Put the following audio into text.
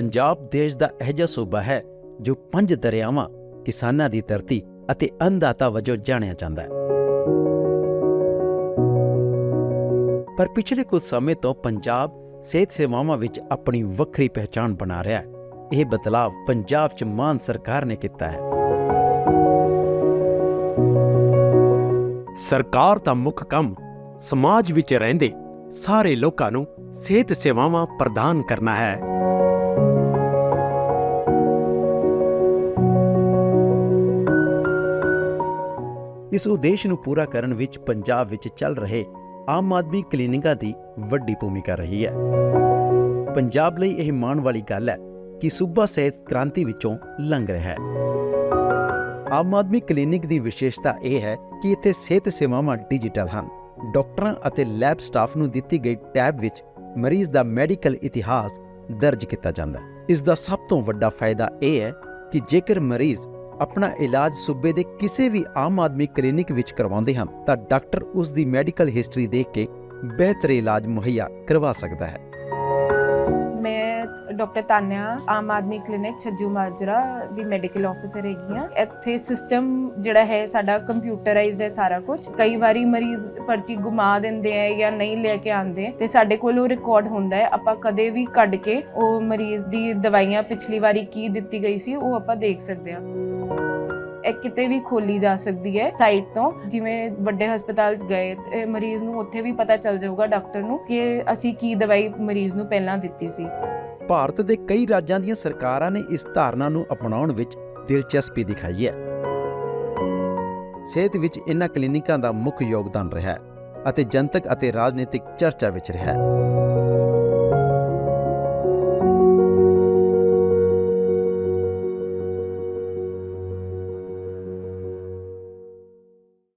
ਪੰਜਾਬ ਦੇਸ਼ ਦਾ ਅਜਿਹਾ ਸੂਬਾ ਹੈ ਜੋ ਪੰਜ ਦਰਿਆਵਾਂ, ਕਿਸਾਨਾਂ ਦੀ ਧਰਤੀ ਅਤੇ ਅੰਨਦਾਤਾ ਵਜੋਂ ਜਾਣਿਆ ਜਾਂਦਾ ਹੈ। ਪਰ ਪਿਛਲੇ ਕੁਝ ਸਮੇਂ ਤੋਂ ਪੰਜਾਬ ਸਿਹਤ ਸੇਵਾਵਾਂ ਵਿੱਚ ਆਪਣੀ ਵੱਖਰੀ ਪਹਿਚਾਣ ਬਣਾ ਰਿਹਾ ਹੈ। ਇਹ ਬਦਲਾਅ ਪੰਜਾਬ 'ਚ ਮਾਨ ਸਰਕਾਰ ਨੇ ਕੀਤਾ ਹੈ। ਸਰਕਾਰ ਦਾ ਮੁੱਖ ਕੰਮ ਸਮਾਜ ਵਿੱਚ ਰਹਿੰਦੇ ਸਾਰੇ ਲੋਕਾਂ ਨੂੰ ਸਿਹਤ ਸੇਵਾਵਾਂ ਪ੍ਰਦਾਨ ਕਰਨਾ ਹੈ। ਇਸ ਉਦੇਸ਼ ਨੂੰ ਪੂਰਾ ਕਰਨ ਵਿੱਚ ਪੰਜਾਬ ਵਿੱਚ ਚੱਲ ਰਹੇ ਆਮ ਆਦਮੀ ਕਲੀਨਿਕਾਂ ਦੀ ਵੱਡੀ ਭੂਮਿਕਾ ਰਹੀ ਹੈ। ਪੰਜਾਬ ਲਈ ਇਹ ਮਾਣ ਵਾਲੀ ਗੱਲ ਹੈ ਕਿ ਸੂਬਾ ਸਿਹਤ ਕ੍ਰਾਂਤੀ ਵਿੱਚੋਂ ਲੰਘ ਰਿਹਾ ਹੈ। ਆਮ ਆਦਮੀ ਕਲੀਨਿਕ ਦੀ ਵਿਸ਼ੇਸ਼ਤਾ ਇਹ ਹੈ ਕਿ ਇੱਥੇ ਸਿਹਤ ਸੇਵਾਵਾਂ ਡਿਜੀਟਲ ਹਨ। ਡਾਕਟਰਾਂ ਅਤੇ ਲੈਬ ਸਟਾਫ ਨੂੰ ਦਿੱਤੀ ਗਈ ਟੈਬ ਵਿੱਚ ਮਰੀਜ਼ ਦਾ ਮੈਡੀਕਲ ਇਤਿਹਾਸ ਦਰਜ ਕੀਤਾ ਜਾਂਦਾ ਹੈ। ਇਸ ਦਾ ਸਭ ਤੋਂ ਵੱਡਾ ਫਾਇਦਾ ਇਹ ਹੈ ਕਿ ਜੇਕਰ ਮਰੀਜ਼ ਆਪਣਾ ਇਲਾਜ ਸੂਬੇ ਦੇ ਕਿਸੇ ਵੀ ਆਮ ਆਦਮੀ ਕਲੀਨਿਕ ਵਿੱਚ ਕਰਵਾਉਂਦੇ ਹਨ, ਤਾਂ ਡਾਕਟਰ ਉਸ ਦੀ ਮੈਡੀਕਲ ਹਿਸਟਰੀ ਦੇਖ ਕੇ ਬਿਹਤਰ ਇਲਾਜ ਮੁਹੱਈਆ ਕਰਵਾ ਸਕਦਾ ਹੈ। ਮੈਂ ਡਾਕਟਰ ਤਾਨਿਆ, ਆਮ ਆਦਮੀ ਕਲੀਨਿਕ ਛੱਜੂ ਮਾਜਰਾ ਦੀ ਮੈਡੀਕਲ ਆਫੀਸਰ ਹੈਗੀ ਹਾਂ। ਇੱਥੇ ਸਿਸਟਮ ਜਿਹੜਾ ਹੈ, ਸਾਡਾ ਕੰਪਿਊਟਰਾਈਜ਼ਡ ਹੈ ਸਾਰਾ ਕੁਝ ਕਈ ਵਾਰੀ ਮਰੀਜ਼ ਪਰਚੀ ਗੁਮਾ ਦਿੰਦੇ ਆ ਜਾਂ ਨਹੀਂ ਲੈ ਕੇ ਆਉਂਦੇ, ਤੇ ਸਾਡੇ ਕੋਲ ਉਹ ਰਿਕਾਰਡ ਹੁੰਦਾ ਹੈ। ਆਪਾਂ ਕਦੇ ਵੀ ਕੱਢ ਕੇ ਉਹ ਮਰੀਜ਼ ਦੀ ਦਵਾਈਆਂ ਪਿਛਲੀ ਵਾਰੀ ਕੀ ਦਿੱਤੀ ਗਈ ਸੀ, ਉਹ ਆਪਾਂ ਦੇਖ ਸਕਦੇ ਹਾਂ। ਇਹ ਕਿਤੇ ਵੀ ਖੋਲੀ ਜਾ ਸਕਦੀ ਹੈ ਸਾਈਟ ਤੋਂ। ਜਿਵੇਂ ਵੱਡੇ ਹਸਪਤਾਲ ਗਏ ਮਰੀਜ਼ ਨੂੰ ਉੱਥੇ ਵੀ ਪਤਾ ਚੱਲ ਜਾਊਗਾ ਡਾਕਟਰ ਨੂੰ ਕਿ ਅਸੀਂ ਕੀ ਦਵਾਈ ਮਰੀਜ਼ ਨੂੰ ਪਹਿਲਾਂ ਦਿੱਤੀ ਸੀ। ਭਾਰਤ ਦੇ ਕਈ ਰਾਜਾਂ ਦੀਆਂ ਸਰਕਾਰਾਂ ਨੇ ਇਸ ਧਾਰਨਾ ਨੂੰ ਅਪਣਾਉਣ ਵਿੱਚ ਦਿਲਚਸਪੀ ਦਿਖਾਈ ਹੈ। ਸਿਹਤ ਵਿੱਚ ਇਹਨਾਂ ਕਲੀਨਿਕਾਂ ਦਾ ਮੁੱਖ ਯੋਗਦਾਨ ਰਿਹਾ ਹੈ ਅਤੇ ਜਨਤਕ ਅਤੇ ਰਾਜਨੀਤਿਕ ਚਰਚਾ ਵਿੱਚ ਰਿਹਾ ਹੈ।